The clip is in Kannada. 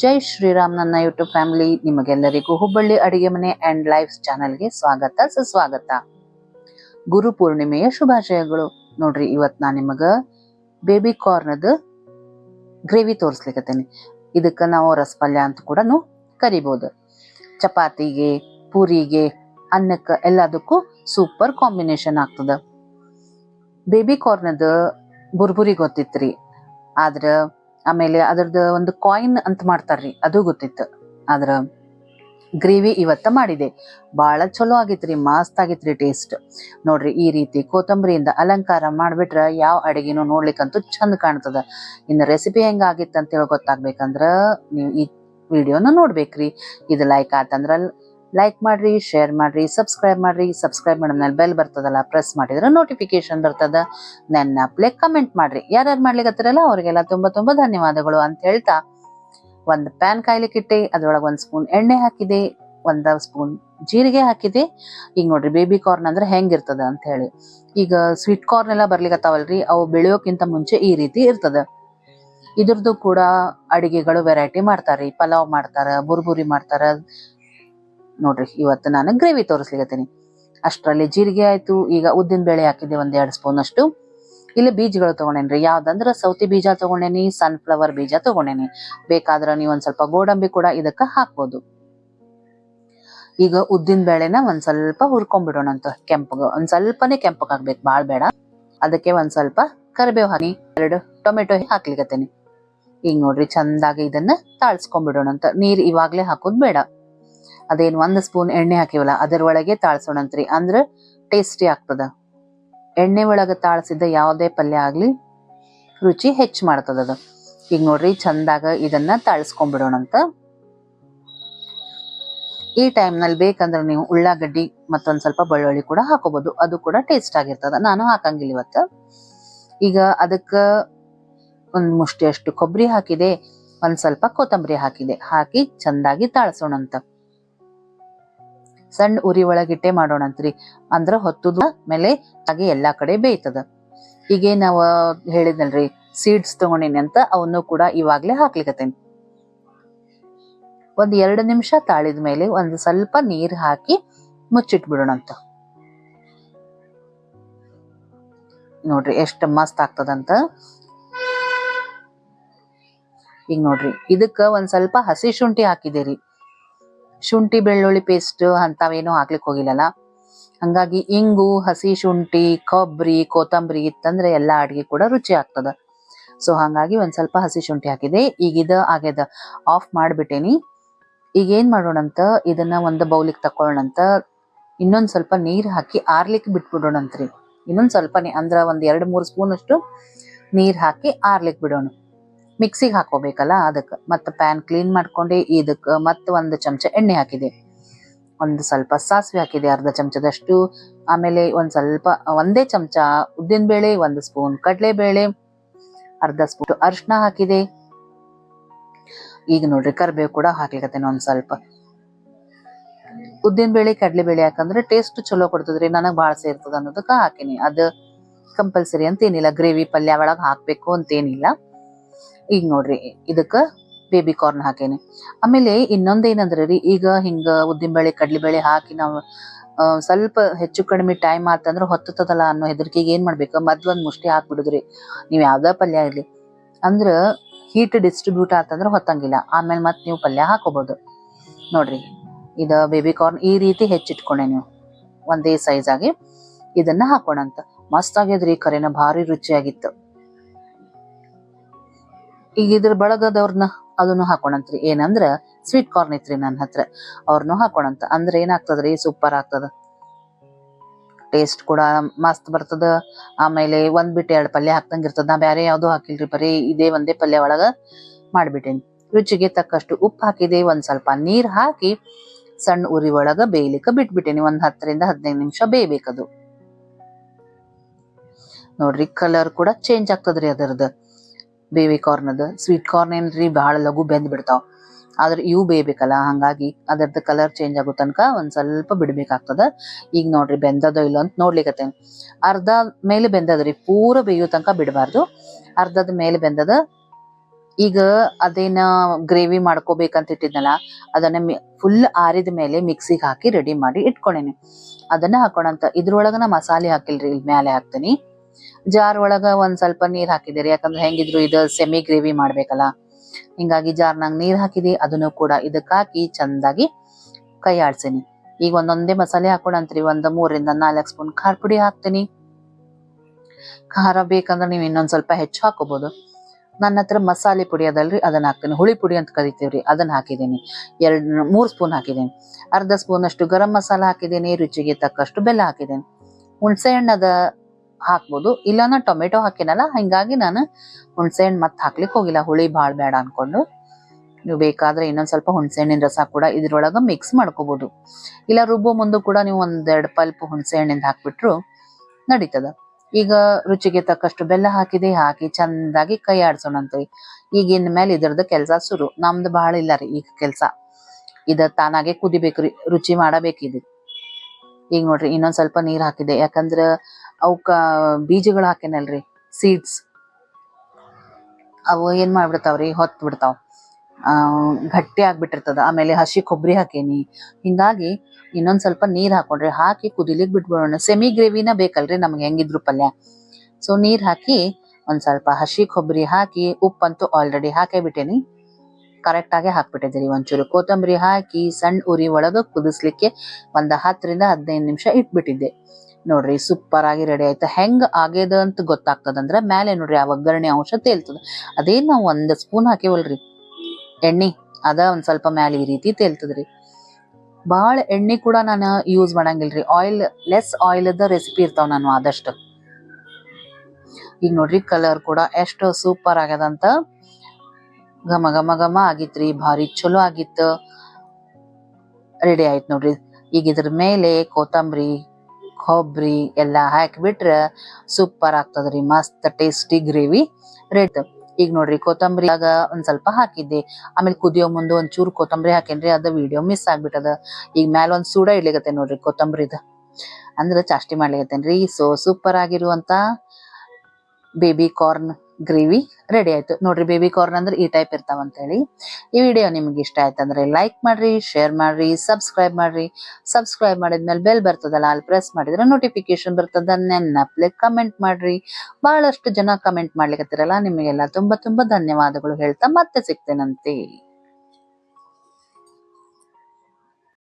ಜೈ ಶ್ರೀರಾಮ್ ನನ್ನ ಯೂಟ್ಯೂಬ್ ಫ್ಯಾಮಿಲಿ, ನಿಮಗೆಲ್ಲರಿಗೂ ಹುಬ್ಬಳ್ಳಿ ಅಡಿಗೆ ಮನೆ ಅಂಡ್ ಲೈಫ್ ಚಾನಲ್ಗೆ ಸ್ವಾಗತ, ಸುಸ್ವಾಗತ. ಗುರು ಪೂರ್ಣಿಮೆಯ ಶುಭಾಶಯಗಳು. ನೋಡ್ರಿ, ಇವತ್ ನಾ ನಿಮಗ ಬೇಬಿ ಕಾರ್ನದ ಗ್ರೇವಿ ತೋರಿಸ್ಲಿಕತ್ತೇನೆ. ಇದಕ್ಕ ನಾವು ರಸಪಲ್ಯ ಅಂತ ಕೂಡ ಕರಿಬಹುದು ಚಪಾತಿಗೆ, ಪೂರಿಗೆ, ಅನ್ನಕ್ಕೆ ಎಲ್ಲದಕ್ಕೂ ಸೂಪರ್ ಕಾಂಬಿನೇಷನ್ ಆಗ್ತದ. ಬೇಬಿ ಕಾರ್ನದ ಬುರ್ಬುರಿ ಗೊತ್ತಿತ್ರಿ. ಆದ್ರ ಆಮೇಲೆ ಅದ್ರದ್ದು ಒಂದು ಕಾಯಿನ್ ಅಂತ ಮಾಡ್ತಾರ್ರಿ, ಅದು ಗೊತ್ತಿತ್ತು. ಆದ್ರ ಗ್ರೇವಿ ಇವತ್ತ ಮಾಡಿದೆ. ಬಹಳ ಚಲೋ ಆಗಿತ್ರಿ, ಮಸ್ತ್ ಆಗಿತ್ರಿ ಟೇಸ್ಟ್ ನೋಡ್ರಿ, ಈ ರೀತಿ ಕೊತ್ತಂಬರಿಯಿಂದ ಅಲಂಕಾರ ಮಾಡ್ಬಿಟ್ರ ಯಾವ ಅಡಿಗೆನೂ ನೋಡ್ಲಿಕ್ಕಂತೂ ಚಂದ ಕಾಣ್ತದ. ಇನ್ನು ರೆಸಿಪಿ ಹೆಂಗ ಆಗಿತ್ತು ಅಂತ ಹೇಳಿ ಗೊತ್ತಾಗ್ಬೇಕಂದ್ರ ನೀವು ಈ ವಿಡಿಯೋನ ನೋಡ್ಬೇಕ್ರಿ. ಇದು ಲೈಕ್ ಆತಂದ್ರ ಲೈಕ್ ಮಾಡ್ರಿ ಶೇರ್ ಮಾಡ್ರಿ ಸಬ್ಸ್ಕ್ರೈಬ್ ಮಾಡ್ರಿ ಸಬ್ಸ್ಕ್ರೈಬ್ ಮಾಡಿದ್ಮೇಲೆ ಬೆಲ್ ಬರ್ತದಲ್ಲ ಪ್ರೆಸ್ ಮಾಡಿದ್ರೆ ನೋಟಿಫಿಕೇಶನ್ ಬರ್ತದ. ನನ್ನ ಪ್ಲೇ ಕಮೆಂಟ್ ಮಾಡ್ರಿ. ಯಾರ್ಯಾರು ಮಾಡ್ಲಿಕ್ಕತ್ತಿರಲ್ಲ ಅವರಿಗೆಲ್ಲ ತುಂಬಾ ತುಂಬಾ ಧನ್ಯವಾದಗಳು ಅಂತ ಹೇಳ್ತಾ ಒಂದು ಪ್ಯಾನ್ ಕಾಯ್ಲಿಕ್ಕೆ ಕಿಟ್ಟಿ ಅದ್ರೊಳಗೆ ಒಂದ್ ಸ್ಪೂನ್ ಎಣ್ಣೆ ಹಾಕಿದೆ, ಒಂದ್ ಸ್ಪೂನ್ ಜೀರಿಗೆ ಹಾಕಿದೆ. ಈಗ ನೋಡ್ರಿ ಬೇಬಿ ಕಾರ್ನ್ ಅಂದ್ರೆ ಹೆಂಗಿರ್ತದ ಅಂತ ಹೇಳಿ. ಈಗ ಸ್ವೀಟ್ ಕಾರ್ನ್ ಎಲ್ಲ ಬರ್ಲಿಕತ್ತಾವಲ್ರಿ, ಅವು ಬೆಳೆಯೋಕ್ಕಿಂತ ಮುಂಚೆ ಈ ರೀತಿ ಇರ್ತದ. ಇದ್ರದ್ದು ಕೂಡ ಅಡಿಗೆಗಳು ವೆರೈಟಿ ಮಾಡ್ತಾರ್ರಿ. ಪಲಾವ್ ಮಾಡ್ತಾರ ಬುರ್ಬುರಿ ಮಾಡ್ತಾರ ನೋಡ್ರಿ, ಇವತ್ತು ನಾನು ಗ್ರೇವಿ ತೋರಿಸ್ಲಿಕತ್ತೀನಿ. ಅಷ್ಟರಲ್ಲಿ ಜೀರಿಗೆ ಆಯ್ತು, ಈಗ ಉದ್ದಿನ ಬೇಳೆ ಹಾಕಿದ್ದೆ ಒಂದ್ ಎರಡು ಸ್ಪೂನ್ ಅಷ್ಟು ಇಲ್ಲಿ ಬೀಜಗಳು ತಗೊಂಡೇನ್ರಿ, ಯಾವ್ದಂದ್ರ ಸೌತಿ ಬೀಜ ತೊಗೊಂಡೇನಿ ಸನ್ಫ್ಲವರ್ ಬೀಜ ತೊಗೊಂಡೇನಿ. ಬೇಕಾದ್ರೆ ನೀವು ಒಂದ್ ಸ್ವಲ್ಪ ಗೋಡಂಬಿ ಕೂಡ ಇದಕ್ಕ ಹಾಕ್ಬೋದು. ಈಗ ಉದ್ದಿನ ಬೇಳೆನ ಒಂದ್ ಸ್ವಲ್ಪ ಹುರ್ಕೊಂಡ್ಬಿಡೋಣ ಅಂತ ಕೆಂಪಗ, ಒಂದ್ ಸ್ವಲ್ಪನೇ ಕೆಂಪಗಾಗ್ಬೇಕು ಬಾಳ್ ಬೇಡ. ಅದಕ್ಕೆ ಒಂದ್ ಸ್ವಲ್ಪ ಕರಿಬೇವು ಹಾಕಿ, ಎರಡು ಟೊಮೆಟೊ ಹಾಕ್ಲಿಕತ್ತೀನಿ. ಈಗ ನೋಡ್ರಿ, ಚಂದಾಗಿ ಇದನ್ನ ತಾಳ್ಸ್ಕೊಂಡ್ಬಿಡೋಣ ಅಂತ. ನೀರ್ ಇವಾಗ್ಲೇ ಹಾಕೋದ್ ಬೇಡ. ಅದೇನ್ ಒಂದು ಸ್ಪೂನ್ ಎಣ್ಣೆ ಹಾಕಿವಲ್ಲ ಅದರೊಳಗೆ ತಾಳ್ಸೋಣಂತ್ರಿ. ಅಂದ್ರೆ ಟೇಸ್ಟಿ ಆಗ್ತದ. ಎಣ್ಣೆ ಒಳಗ ತಾಳ್ಸಿದ್ದ ಯಾವುದೇ ಪಲ್ಯ ಆಗಲಿ ರುಚಿ ಹೆಚ್ಚು ಮಾಡ್ತದ ಅದು. ಈಗ ನೋಡ್ರಿ ಚಂದಾಗ ಇದನ್ನ ತಾಳ್ಸ್ಕೊಂಡ್ಬಿಡೋಣಂತ. ಈ ಟೈಮ್ನಲ್ಲಿ ಬೇಕಂದ್ರೆ ನೀವು ಉಳ್ಳಾಗಡ್ಡಿ ಮತ್ತೊಂದು ಸ್ವಲ್ಪ ಬೆಳ್ಳುಳ್ಳಿ ಕೂಡ ಹಾಕೋಬಹುದು ಅದು ಕೂಡ ಟೇಸ್ಟ್ ಆಗಿರ್ತದ. ನಾನು ಹಾಕಂಗಿಲ್ಲ ಇವತ್ತ. ಈಗ ಅದಕ್ಕೆ ಒಂದು ಮುಷ್ಟಿಯಷ್ಟು ಕೊಬ್ಬರಿ ಹಾಕಿದೆ, ಒಂದು ಸ್ವಲ್ಪ ಕೊತ್ತಂಬರಿ ಹಾಕಿದೆ. ಹಾಕಿ ಚಂದಾಗಿ ತಾಳ್ಸೋಣಂತ. ಸಣ್ಣ ಉರಿ ಒಳಗಿಟ್ಟೆ ಮಾಡೋಣಂತ್ರಿ. ಅಂದ್ರ ಹೊತ್ತದ ಮೇಲೆ ಹಾಗೆ ಎಲ್ಲಾ ಕಡೆ ಬೇಯ್ತದ. ಹೀಗೆ ನಾವು ಹೇಳಿದ್ನಲ್ರಿ ಸೀಡ್ಸ್ ತಗೊಂಡಿನಿ ಅಂತ ಅವನು ಕೂಡ ಇವಾಗ್ಲೇ ಹಾಕ್ಲಿಕತ್ತೇನಿ. ಒಂದ್ ಎರಡು ನಿಮಿಷ ತಾಳಿದ ಮೇಲೆ ಒಂದ್ ಸ್ವಲ್ಪ ನೀರ್ ಹಾಕಿ ಮುಚ್ಚಿಟ್ಬಿಡೋಣಂತ. ನೋಡ್ರಿ ಎಷ್ಟ್ ಮಸ್ತ್ ಆಗ್ತದಂತ. ಈಗ ನೋಡ್ರಿ, ಇದಕ್ಕ ಒಂದ್ ಸ್ವಲ್ಪ ಹಸಿ ಶುಂಠಿ ಹಾಕಿದೇರಿ. ಶುಂಠಿ, ಬೆಳ್ಳುಳ್ಳಿ ಪೇಸ್ಟ್ ಅಂತಾವೇನು ಹಾಕ್ಲಿಕ್ಕೆ ಹೋಗಿಲ್ಲಲ್ಲ. ಹಂಗಾಗಿ ಇಂಗು, ಹಸಿ ಶುಂಠಿ ಕೊಬ್ಬರಿ ಕೊತ್ತಂಬರಿ ಇತ್ತಂದ್ರೆ ಎಲ್ಲಾ ಅಡಿಗೆ ಕೂಡ ರುಚಿ ಆಗ್ತದ. ಸೊ ಹಂಗಾಗಿ ಒಂದ್ ಸ್ವಲ್ಪ ಹಸಿ ಶುಂಠಿ ಹಾಕಿದೆ. ಈಗ ಇದ ಆಗ್ಯದ ಆಫ್ ಮಾಡ್ಬಿಟ್ಟೇನಿ. ಈಗ ಏನ್ ಮಾಡೋಣಂತ? ಇದನ್ನ ಒಂದು ಬೌಲಿಗೆ ತಕೊಳ್ಳೋಣಂತ ಇನ್ನೊಂದ್ ಸ್ವಲ್ಪ ನೀರ್ ಹಾಕಿ ಆರ್ಲಿಕ್ಕೆ ಬಿಟ್ಬಿಡೋಣಂತ್ರಿ. ಇನ್ನೊಂದ್ ಸ್ವಲ್ಪನೇ, ಅಂದ್ರ ಒಂದ್ ಎರಡು ಮೂರು ಸ್ಪೂನ್ ಅಷ್ಟು ನೀರ್ ಹಾಕಿ ಆರ್ಲಿಕ್ ಬಿಡೋಣ. ಮಿಕ್ಸಿಗೆ ಹಾಕೋಬೇಕಲ್ಲ ಅದಕ್ಕೆ. ಮತ್ತು ಪ್ಯಾನ್ ಕ್ಲೀನ್ ಮಾಡ್ಕೊಂಡೆ ಇದಕ್ಕೆ ಮತ್ತು ಒಂದು ಚಮಚ ಎಣ್ಣೆ ಹಾಕಿದೆ. ಒಂದು ಸ್ವಲ್ಪ ಸಾಸಿವೆ ಹಾಕಿದೆ ಅರ್ಧ ಚಮಚದಷ್ಟು. ಆಮೇಲೆ ಒಂದು ಸ್ವಲ್ಪ, ಒಂದೇ ಚಮಚ ಉದ್ದಿನ ಬೇಳೆ ಒಂದು ಸ್ಪೂನ್ ಕಡಲೆ ಬೇಳೆ ಅರ್ಧ ಸ್ಪೂನ್ ಅರಿಶಿನ ಹಾಕಿದೆ. ಈಗ ನೋಡ್ರಿ ಕರಿಬೇವು ಕೂಡ ಹಾಕ್ಲಿಕತ್ತೇನೆ ಒಂದು ಸ್ವಲ್ಪ. ಉದ್ದಿನ ಬೇಳೆ ಕಡಲೆ ಬೇಳೆ ಯಾಕಂದ್ರೆ ಟೇಸ್ಟ್ ಚಲೋ ಕೊಡ್ತದ್ರಿ, ನನಗೆ ಭಾಳ ಸೇರ್ತದ ಅನ್ನೋದಕ್ಕೆ ಹಾಕಿನಿ. ಅದು ಕಂಪಲ್ಸರಿ ಅಂತ ಏನಿಲ್ಲ ಗ್ರೇವಿ ಪಲ್ಯ ಒಳಗೆ ಹಾಕಬೇಕು ಅಂತೇನಿಲ್ಲ ಈಗ ನೋಡ್ರಿ, ಇದಕ್ಕ ಬೇಬಿ ಕಾರ್ನ್ ಹಾಕೇನಿ. ಆಮೇಲೆ ಇನ್ನೊಂದೇನಂದ್ರೆ ರೀ, ಈಗ ಹಿಂಗ ಉದ್ದಿನ ಬೇಳೆ, ಕಡ್ಲಿ ಬೇಳೆ ಹಾಕಿ ನಾವು ಸ್ವಲ್ಪ ಹೆಚ್ಚು ಕಡಿಮೆ ಟೈಮ್ ಆತಂದ್ರೆ ಹೊತ್ತದಲ್ಲ ಅನ್ನೋ ಹೆದರಿಕೆಗೆ ಏನ್ ಮಾಡ್ಬೇಕು? ಒಂದ್ ಮುಷ್ಟಿ ಹಾಕ್ಬಿಡುದ್ರಿ. ನೀವ್ ಯಾವ್ದ ಪಲ್ಯ ಆಗ್ಲಿ ಅಂದ್ರ ಹೀಟ್ ಡಿಸ್ಟ್ರಿಬ್ಯೂಟ್ ಆತಂದ್ರ ಹೊತ್ತಂಗಿಲ್ಲ. ಆಮೇಲೆ ಮತ್ತೆ ನೀವು ಪಲ್ಯ ಹಾಕೋಬಹುದು ನೋಡ್ರಿ, ಇದ ಬೇಬಿ ಕಾರ್ನ್ ಈ ರೀತಿ ಹೆಚ್ಚಿಟ್ಕೊಂಡೆ ನೀವು. ಒಂದೇ ಸೈಜ್ ಆಗಿ ಇದನ್ನ ಹಾಕೋಣಂತ. ಮಸ್ತ್ ಆಗ್ಯದ್ರಿ, ಕರೆನ ಭಾರಿ ರುಚಿಯಾಗಿತ್ತು. ಈಗ ಇದ್ರ ಬಳಗದವ್ರನ್ನ ಅದನ್ನು ಹಾಕೋಣಂತ್ರಿ. ಏನಂದ್ರ ಸ್ವೀಟ್ ಕಾರ್ನ್ ಐತ್ರಿ ನನ್ನ ಹತ್ರ. ಅವ್ರನ್ನು ಹಾಕೋಣಂತ. ಅಂದ್ರೆ ಏನಾಗ್ತದ್ರಿ? ಸೂಪರ್ ಆಗ್ತದ. ಟೇಸ್ಟ್ ಕೂಡ ಮಸ್ತ್ ಬರ್ತದ. ಆಮೇಲೆ ಒಂದ್ ಬಿಟ್ಟು ಎರಡು ಪಲ್ಯ ಹಾಕ್ದಂಗ ಇರ್ತದ. ನಾ ಬ್ಯಾರೆ ಯಾವ್ದು ಹಾಕಿಲ್ರಿ. ಬರೀ ಇದೇ ಒಂದೇ ಪಲ್ಯ ಒಳಗ ಮಾಡ್ಬಿಟ್ಟೇನಿ. ರುಚಿಗೆ ತಕ್ಕಷ್ಟು ಉಪ್ಪು ಹಾಕಿದೆ, ಒಂದ್ ಸ್ವಲ್ಪ ನೀರ್ ಹಾಕಿ ಸಣ್ಣ ಉರಿ ಒಳಗ ಬೇಯ್ಲಿಕ್ಕ ಬಿಟ್ಬಿಟ್ಟೇನಿ. ಒಂದ್ ಹತ್ತರಿಂದ ಹದಿನೈದು ನಿಮಿಷ ಬೇಯ್ಬೇಕದು. ನೋಡ್ರಿ ಕಲರ್ ಕೂಡ ಚೇಂಜ್ ಆಗ್ತದ್ರಿ ಅದರದ್ದು. ಬೇಬಿ ಕಾರ್ನದ. ಸ್ವೀಟ್ ಕಾರ್ನ್ ಏನ್ರಿ? ಬಹಳ ಲಘು ಬೆಂದ್ ಬಿಡ್ತಾವ. ಆದ್ರೆ ಇವು ಬೇಯ್ಬೇಕಲ್ಲ ಹಂಗಾಗಿ ಅದರದ್ದು ಕಲರ್ ಚೇಂಜ್ ಆಗೋ ತನಕ ಒಂದ್ ಸ್ವಲ್ಪ ಬಿಡ್ಬೇಕಾಗ್ತದ. ಈಗ ನೋಡ್ರಿ, ಬೆಂದದೋ ಇಲ್ಲ ಅಂತ ನೋಡ್ಲಿಕತ್ತೇನೆ. ಅರ್ಧ ಮೇಲೆ ಬೆಂದದ್ರಿ ಪೂರ ಬೇಯೋ ತನಕ ಬಿಡಬಾರ್ದು. ಅರ್ಧದ ಮೇಲೆ ಬೆಂದದ. ಈಗ ಅದೇನ ಗ್ರೇವಿ ಮಾಡ್ಕೋಬೇಕಂತ ಇಟ್ಟಿದ್ನಲ್ಲ, ಅದನ್ನ ಫುಲ್ ಆರಿದ ಮೇಲೆ ಮಿಕ್ಸಿಗೆ ಹಾಕಿ ರೆಡಿ ಮಾಡಿ ಇಟ್ಕೊಂಡೇನಿ ಅದನ್ನ ಹಾಕೋಣಂತ ಇದ್ರೊಳಗ ನಾ ಮಸಾಲೆ ಹಾಕಿಲ್ರಿ ಇಲ್ಲಿ ಮ್ಯಾಲೆ ಹಾಕ್ತೀನಿ. ಜಾರ್ ಒಳಗ ಒಂದ್ ಸ್ವಲ್ಪ ನೀರ್ ಹಾಕಿದಿರಿ ಯಾಕಂದ್ರೆ ಹೆಂಗಿದ್ರು ಇದು ಸೆಮಿ ಗ್ರೇವಿ ಮಾಡ್ಬೇಕಲ್ಲ. ಹಿಂಗಾಗಿ ಜಾರ್ನಾಗ ನೀರ್ ಹಾಕಿದಿ, ಅದನ್ನು ಕೂಡ ಇದಕ್ಕೆ ಹಾಕಿ ಚಂದಾಗಿ ಕೈ ಆಡ್ಸೀನಿ ಈಗ ಒಂದೊಂದೇ ಮಸಾಲೆ ಹಾಕೊಂಡಂತ್ರಿ ಒಂದ್ ಮೂರಿಂದ ನಾಲ್ಕು ಸ್ಪೂನ್ ಖಾರ ಪುಡಿ ಹಾಕ್ತೀನಿ. ಖಾರ ಬೇಕಂದ್ರೆ ನೀವು ಇನ್ನೊಂದ್ ಸ್ವಲ್ಪ ಹೆಚ್ಚು ಹಾಕೋಬಹುದು ನನ್ನ ಹತ್ರ ಮಸಾಲೆ ಪುಡಿ ಅದಲ್ರಿ, ಅದನ್ನ ಹಾಕ್ತೀನಿ. ಹುಳಿ ಪುಡಿ ಅಂತ ಕರಿತೀವ್ರಿ, ಅದನ್ನ ಹಾಕಿದ್ದೀನಿ. ಎರಡ್, ಮೂರ್ ಸ್ಪೂನ್ ಹಾಕಿದ್ದೀನಿ. ಅರ್ಧ ಸ್ಪೂನ್ ಅಷ್ಟು ಗರಂ ಮಸಾಲ ಹಾಕಿದ್ದೀನಿ, ರುಚಿಗೆ ತಕ್ಕಷ್ಟು ಬೆಲ್ಲ ಹಾಕಿದ್ದೀನಿ. ಹುಣಸೆ ಹಣ್ಣದ ಹಾಕ್ಬೋದು. ಇಲ್ಲ ನಾ ಟೊಮೆಟೊ ಹಾಕಿನಲ್ಲ, ಹಿಂಗಾಗಿ ನಾನು ಹುಣಸೆ ಹಣ್ಣು ಮತ್ತೆ ಹಾಕ್ಲಿಕ್ಕೆ ಹೋಗಿಲ್ಲ. ಹುಳಿ ಭಾಳ ಬೇಡ ಅನ್ಕೊಂಡು. ನೀವು ಬೇಕಾದ್ರೆ ಇನ್ನೊಂದ್ ಸ್ವಲ್ಪ ಹುಣಸೆ ಹಣ್ಣಿನ ರಸ ಕೂಡ ಇದ್ರೊಳಗ ಮಿಕ್ಸ್ ಮಾಡ್ಕೋಬಹುದು ಇಲ್ಲ, ರುಬ್ಬೋ ಮುಂದೆ ಕೂಡ ನೀವು ಒಂದೆರಡು ಪಲ್ಪ್ ಹುಣಸೆ ಹಣ್ಣಿಂದ ಹಾಕ್ಬಿಟ್ರು ನಡೀತದ. ಈಗ ರುಚಿಗೆ ತಕ್ಕಷ್ಟು ಬೆಲ್ಲ ಹಾಕಿದೆ, ಹಾಕಿ ಚಂದಾಗಿ ಕೈ ಆಡ್ಸೋಣಂತ್ರಿ ಈಗ ಇನ್ ಮೇಲೆ ಇದ್ರದ್ದು ಕೆಲಸ ಶುರು ನಮ್ದು ಬಹಳ ಇಲ್ಲ ರೀ ಈಗ ಕೆಲಸ. ಇದ ತಾನಾಗೆ ಕುದಿಬೇಕ್ರಿ, ರುಚಿ ಮಾಡಬೇಕಿದೆ. ಈಗ ನೋಡ್ರಿ, ಇನ್ನೊಂದ್ ಸ್ವಲ್ಪ ನೀರ್ ಹಾಕಿದೆ. ಯಾಕಂದ್ರ ಅವಕ್ಕ ಬೀಜಗಳು ಹಾಕೇನಲ್ರಿ? ಸೀಡ್ಸ್ ಅವು ಏನ್ ಮಾಡ್ಬಿಡ್ತಾವ್ರಿ? ಹೊತ್ತು ಬಿಡ್ತಾವ್. ಗಟ್ಟಿ ಆಗ್ಬಿಟ್ಟಿರ್ತದ. ಆಮೇಲೆ ಹಸಿ ಕೊಬ್ಬರಿ ಹಾಕೇನಿ. ಹಿಂಗಾಗಿ ಇನ್ನೊಂದ್ ಸ್ವಲ್ಪ ನೀರ್ ಹಾಕೊಂಡ್ರಿ ಹಾಕಿ ಕುದಿಲಿಕ್ ಬಿಟ್ಬಿಡೋಣ. ಸೆಮಿ ಗ್ರೇವಿನ ಬೇಕಲ್ರಿ ನಮ್ಗೆ ಹೆಂಗಿದ್ರು ಪಲ್ಯ. ಸೊ ನೀರ್ ಹಾಕಿ ಒಂದ್ ಸ್ವಲ್ಪ ಹಸಿ ಕೊಬ್ಬರಿ ಹಾಕಿ ಉಪ್ಪಂತೂ ಆಲ್ರೆಡಿ ಹಾಕೇ ಬಿಟ್ಟೇನಿ. ಕರೆಕ್ಟ್ ಆಗಿ ಹಾಕ್ಬಿಟ್ಟಿದ್ದೀರಿ ಒಂಚೂರು. ಕೊತ್ತಂಬರಿ ಹಾಕಿ ಸಣ್ಣ ಉರಿ ಒಳಗೆ ಕುದಿಸ್ಲಿಕ್ಕೆ ಒಂದು ಹತ್ತರಿಂದ ಹದಿನೈದು ನಿಮಿಷ ಇಟ್ಬಿಟ್ಟಿದ್ದೆ. ನೋಡ್ರಿ ಸೂಪರ್ ಆಗಿ ರೆಡಿ ಆಯ್ತು. ಹೆಂಗ್ ಆಗ್ಯದ ಅಂತ ಗೊತ್ತಾಗ್ತದಂದ್ರೆ ಮೇಲೆ ನೋಡ್ರಿ ಆ ಒಗ್ಗರಣೆ ಅಂಶ ತೇಲ್ತದ. ಅದೇ ನಾವ್ ಒಂದ್ ಸ್ಪೂನ್ ಹಾಕಿವಲ್ರಿ. ಎಣ್ಣೆ, ಅದ ಒಂದ್ ಸ್ವಲ್ಪ ಮ್ಯಾಲ ಈ ರೀತಿ ತೇಲ್ತದ್ರಿ. ಬಹಳ ಎಣ್ಣೆ ಕೂಡ ನಾನು ಯೂಸ್ ಮಾಡಂಗಿಲ್ರಿ. ಆಯಿಲ್ ಲೆಸ್ ಆಯಿಲ್ ರೆಸಿಪಿ ಇರ್ತಾವ ನಾನು ಆದಷ್ಟು. ಈಗ ನೋಡ್ರಿ ಕಲರ್ ಕೂಡ ಎಷ್ಟು ಸೂಪರ್ ಆಗ್ಯದಂತ ಘಮ ಘಮ ಘಮ ಆಗಿತ್ರಿ. ಭಾರಿ ಚಲೋ ಆಗಿತ್ತು. ರೆಡಿ ಆಯ್ತು ನೋಡ್ರಿ. ಈಗ ಇದ್ರ ಮೇಲೆ ಕೊತ್ತಂಬರಿ ಕೊಬ್ಬರಿ ಎಲ್ಲ ಹಾಕಿಬಿಟ್ರೆ ಸೂಪರ್ ಆಗ್ತದ್ರಿ, ಮಸ್ತ್ ಟೇಸ್ಟಿ ಗ್ರೇವಿ ರೆಡ್ ಈಗ ನೋಡ್ರಿ ಕೊತ್ತಂಬರಿಯಾಗ ಒಂದ್ ಸ್ವಲ್ಪ ಹಾಕಿದ್ದೆ. ಆಮೇಲೆ ಕುದಿಯೋ ಮುಂದೆ ಒಂದ್ ಚೂರು ಕೊತ್ತಂಬರಿ ಹಾಕೇನ್ರಿ, ಅದ ವಿಡಿಯೋ ಮಿಸ್ ಆಗ್ಬಿಟ್ಟದ. ಈಗ ಮ್ಯಾಲ ಒಂದ್ ಸೂಡ ಇಡ್ಲಿಕತ್ತೆ ನೋಡ್ರಿ ಕೊತ್ತಂಬರಿದ. ಅಂದ್ರೆ ಚಾಷ್ಟಿ ಮಾಡ್ಲಿಕತ್ತೇನ್ರಿ. ಸೊ ಸೂಪರ್ ಆಗಿರುವಂತ ಬೇಬಿ ಕಾರ್ನ್ ಗ್ರೇವಿ ರೆಡಿ ಆಯ್ತು. ನೋಡ್ರಿ ಬೇಬಿ ಕಾರ್ನ್ ಅಂದ್ರೆ ಈ ಟೈಪ್ ಇರ್ತಾವ ಅಂತ ಹೇಳಿ ಈ ವಿಡಿಯೋ ನಿಮ್ಗೆ ಇಷ್ಟ ಆಯ್ತಂದ್ರೆ ಲೈಕ್ ಮಾಡ್ರಿ ಶೇರ್ ಮಾಡ್ರಿ ಸಬ್ಸ್ಕ್ರೈಬ್ ಮಾಡ್ರಿ. ಸಬ್ಸ್ಕ್ರೈಬ್ ಮಾಡಿದ್ಮೇಲೆ ಬೆಲ್ ಬರ್ತದಲ್ಲ, ಅಲ್ಲಿ ಪ್ರೆಸ್ ಮಾಡಿದ್ರೆ ನೋಟಿಫಿಕೇಶನ್ ಬರ್ತದ ನೆನ್ನಪ್ಲೆ ಕಮೆಂಟ್ ಮಾಡ್ರಿ. ಬಹಳಷ್ಟು ಜನ ಕಮೆಂಟ್ ಮಾಡ್ಲಿಕತ್ತಿರಲ್ಲ, ನಿಮಗೆಲ್ಲ ತುಂಬಾ ತುಂಬಾ ಧನ್ಯವಾದಗಳು ಹೇಳ್ತಾ ಮತ್ತೆ ಸಿಗ್ತೇನಂತೆ.